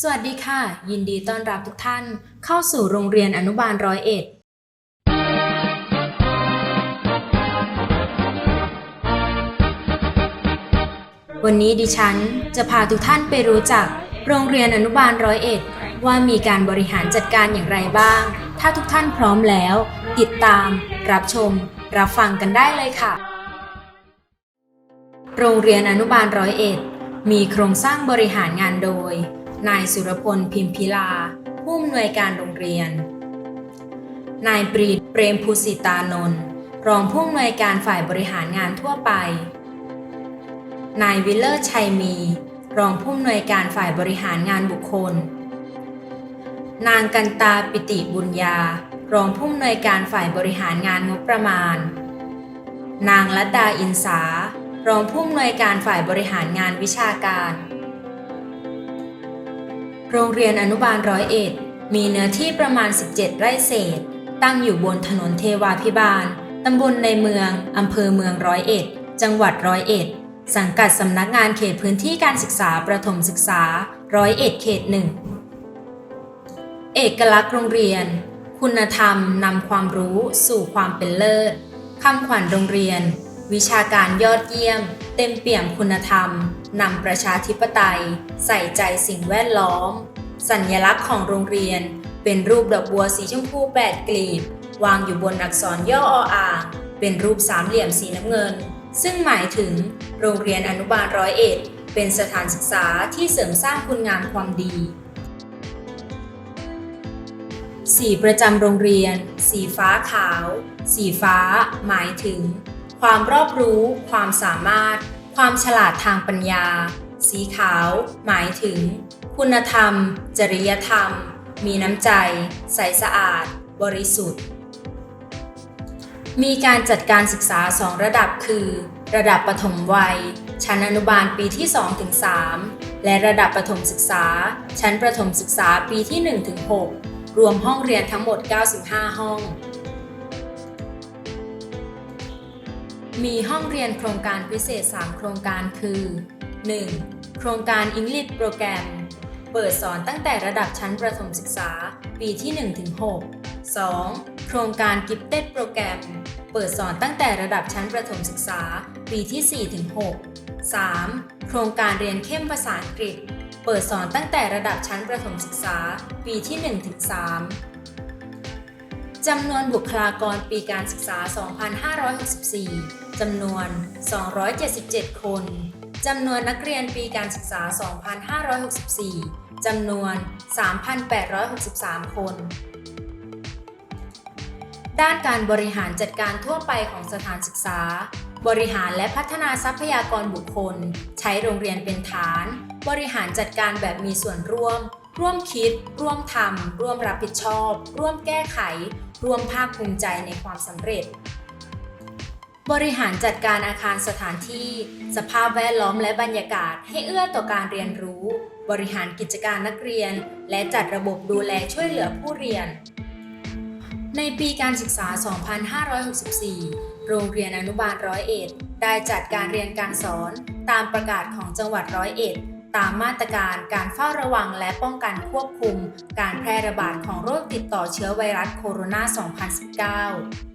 สวัสดีค่ะ ยินดีต้อนรับทุกท่าน เข้าสู่โรงเรียนอนุบาลร้อยเอ็ดวันนี้ดิฉันจะพาทุกท่านไปรู้จักโรงเรียนอนุบาลร้อยเอ็ดว่ามีการบริหารจัดการอย่างไรบ้าง ถ้าทุกท่านพร้อมแล้ว ติดตาม รับชม รับฟังกันได้เลยค่ะ โรงเรียนอนุบาลร้อยเอ็ดมีโครงสร้างบริหารงานโดย นายสุรพลพิมพิลา ผู้อำนวยการโรงเรียน นายปรีดเปรมภูสิตานนท์รองผู้อำนวยการฝ่ายบริหารงานทั่วไป นายวิลเลอร์ชัยมี รองผู้อำนวยการฝ่ายบริหารงานบุคคล นางกันตาปิติบุญญา รองผู้อำนวยการฝ่ายบริหารงานงบประมาณ นางลัดดาอินสา รองผู้อำนวยการฝ่ายบริหารงานวิชาการ โรงเรียนอนุบาลร้อยเอ็ดมีเนื้อที่ประมาณ 17 ไร่เศษ ตั้งอยู่บนถนนเทวาพิบาล ตำบลในเมือง อำเภอเมืองร้อยเอ็ด จังหวัดร้อยเอ็ด สังกัดสำนักงานเขตพื้นที่การศึกษาประถมศึกษาร้อยเอ็ดเขตหนึ่ง เอกลักษณ์โรงเรียน คุณธรรมนำความรู้สู่ความเป็นเลิศคำขวัญโรงเรียน วิชาการยอดเยี่ยม เต็มเปี่ยมคุณธรรม นำประชาธิปไตย ใส่ใจสิ่งแวดล้อม สัญลักษณ์ของโรงเรียน เป็นรูปดอกบัวสีชมพูแปดกลีบ วางอยู่บนอักษรย่ออ่างเป็นรูปสามเหลี่ยมสีน้ำเงิน ซึ่งหมายถึงโรงเรียนอนุบาลร้อยเอ็ดเป็นสถานศึกษาที่เสริมสร้างคุณงามความดี สีประจำโรงเรียน สีฟ้าขาว สีฟ้า หมายถึง ความรอบรู้ ความสามารถ ความฉลาดทางปัญญา สีขาว หมายถึง คุณธรรม จริยธรรม มีน้ำใจ ใสสะอาด บริสุทธิ์ มีการจัดการศึกษา2ระดับคือ ระดับปฐมวัย ชั้นอนุบาลปีที่ 2-3 และระดับประถมศึกษา ชั้นประถมศึกษาปีที่ 1-6 รวมห้องเรียนทั้งหมด 95 ห้อง มีห้องเรียนโครงการพิเศษ 3 โครงการคือ 1. โครงการ English โปรแกรมเปิดสอนตั้งแต่ระดับชั้นประถมศึกษา ปีที่ 1-6 2. โครงการ Gifted โปรแกรมเปิดสอนตั้งแต่ระดับชั้นประถมศึกษา ปีที่ 4-6 3. โครงการเรียนเข้มภาษาอังกฤษ เปิดสอนตั้งแต่ระดับชั้นประถมศึกษา ปีที่ 1-3จำนวนบุคลากรปีการศึกษา 2564 จำนวน 277 คน จำนวนนักเรียนปีการศึกษา 2564 จำนวน 3,863 คน ด้านการบริหารจัดการทั่วไปของสถานศึกษา บริหารและพัฒนาทรัพยากรบุคคล ใช้โรงเรียนเป็นฐาน บริหารจัดการแบบมีส่วนร่วม ร่วมคิด ร่วมทำร่วมรับผิดชอบ ร่วมแก้ไข ร่วมภาคภูมิใจในความสำเร็จ บริหารจัดการอาคารสถานที่ สภาพแวดล้อมและบรรยากาศให้เอื้อต่อการเรียนรู้ บริหารกิจการนักเรียน และจัดระบบดูแลช่วยเหลือผู้เรียน ในปีการศึกษา 2564 โรงเรียนอนุบาลร้อยเอ็ดได้จัดการเรียนการสอนตามประกาศของจังหวัดร้อยเอ็ดตามมาตรการการเฝ้าระวังและป้องกันควบคุม การแพร่ระบาดของโรคติดต่อเชื้อไวรัสโคโรนา 2019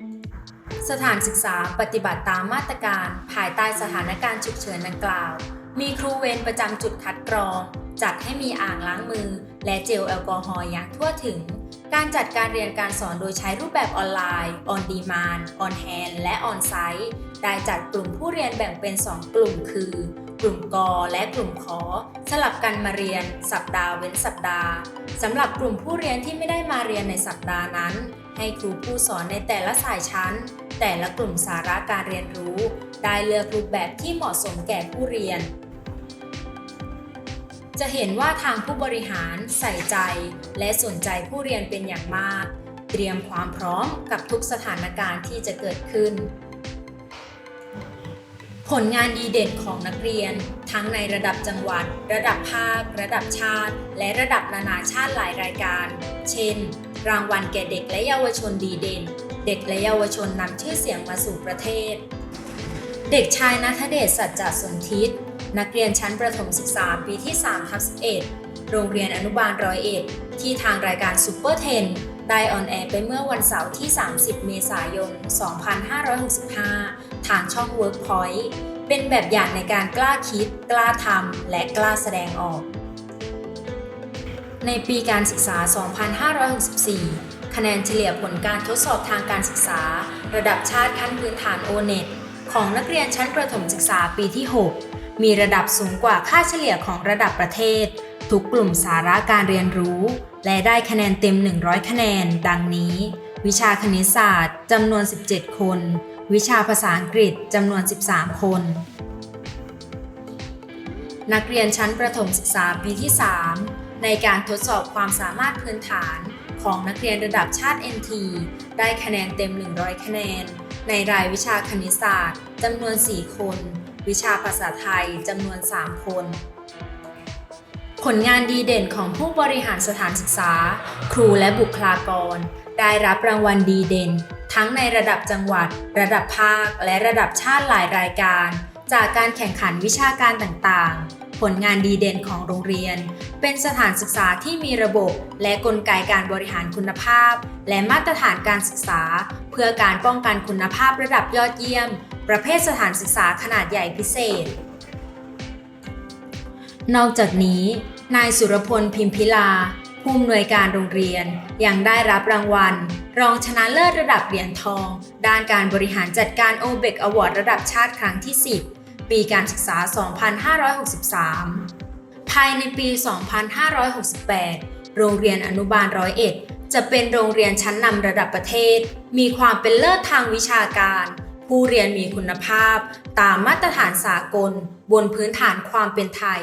สถานศึกษาปฏิบัติตามมาตรการภายใต้สถานการณ์ฉุกเฉินดังกล่าว มีครูเวรประจำจุดคัดกรอง จัดให้มีอ่างล้างมือ และเจลแอลกอฮอล์อย่างทั่วถึง การจัดการเรียนการสอนโดยใช้รูปแบบออนไลน์ on demand on hand และ on site ได้จัดกลุ่มผู้เรียนแบ่งเป็น 2 กลุ่มคือ กลุ่มกอและกลุ่มขอ สลับกันมาเรียน สัปดาห์เว้นสัปดาห์สำหรับกลุ่มผู้เรียนที่ไม่ได้มาเรียนในสัปดาห์นั้น ให้ครูผู้สอนในแต่ละสายชั้น แต่ละกลุ่มสาระการเรียนรู้ ได้เลือกรูปแบบที่เหมาะสมแก่ผู้เรียน จะเห็นว่าทางผู้บริหารใส่ใจ และสนใจผู้เรียนเป็นอย่างมาก เตรียมความพร้อมกับทุกสถานการณ์ที่จะเกิดขึ้นผลงานดีเด่นของนักเรียน ทั้งในระดับจังหวัด ระดับภาค ระดับชาติ และระดับนานาชาติหลายรายการ เช่น รางวัลแก่เด็กและเยาวชนดีเด่น เด็กและเยาวชนนำชื่อเสียงมาสู่ประเทศ เด็กชายนัทเดชสัจจสนทิศนักเรียนชั้นประถมศึกษาปีที่3ทับ11 โรงเรียนอนุบาลร้อยเอ็ดที่ทางรายการซูเปอร์เทนได้ออนแอร์ไปเมื่อวันเสาร์ที่ 30 เมษายน 2565 ทางช่อง Workpoint เป็นแบบอย่างในการกล้าคิด กล้าทำ และกล้าแสดงออก ในปีการศึกษา 2564 คะแนนเฉลี่ยผลการทดสอบทางการศึกษา ระดับชาติขั้นพื้นฐาน O-NET ของนักเรียนชั้นประถมศึกษาปีที่ 6 มีระดับสูงกว่าค่าเฉลี่ยของระดับประเทศ ทุกกลุ่มสาระการเรียนรู้ และได้คะแนนเต็ม 100 คะแนน ดังนี้ วิชาคณิตศาสตร์จำนวน 17 คน วิชาภาษาอังกฤษจำนวน 13 คน นักเรียนชั้นประถมศึกษาปีที่ 3 ในการทดสอบความสามารถพื้นฐานของนักเรียนระดับชาติ NT ได้คะแนนเต็ม 100 คะแนน ในรายวิชาคณิตศาสตร์จำนวน 4 คน วิชาภาษาไทยจำนวน 3 คน ผลงานดีเด่นของผู้บริหารสถานศึกษา ครูและบุคลากร ได้รับรางวัลดีเด่น ทั้งในระดับจังหวัด ระดับภาค และระดับชาติหลายรายการ จากการแข่งขันวิชาการต่างๆ ผลงานดีเด่นของโรงเรียน เป็นสถานศึกษาที่มีระบบ และกลไกการบริหารคุณภาพ และมาตรฐานการศึกษา เพื่อการป้องกันคุณภาพระดับยอดเยี่ยม ประเภทสถานศึกษาขนาดใหญ่พิเศษ นอกจากนี้ นายสุรพลพิมพิลาผู้อำนวยการโรงเรียนยังได้รับรางวัล รองชนะเลิศระดับเหรียญทอง ด้านการบริหารจัดการโอเบกอวอร์ดระดับชาติครั้งที่ 10 ปีการศึกษา 2563 ภายในปี 2568 โรงเรียนอนุบาลร้อยเอ็ดจะเป็นโรงเรียนชั้นนำระดับประเทศ มีความเป็นเลิศทางวิชาการ ผู้เรียนมีคุณภาพ ตามมาตรฐานสากล บนพื้นฐานความเป็นไทย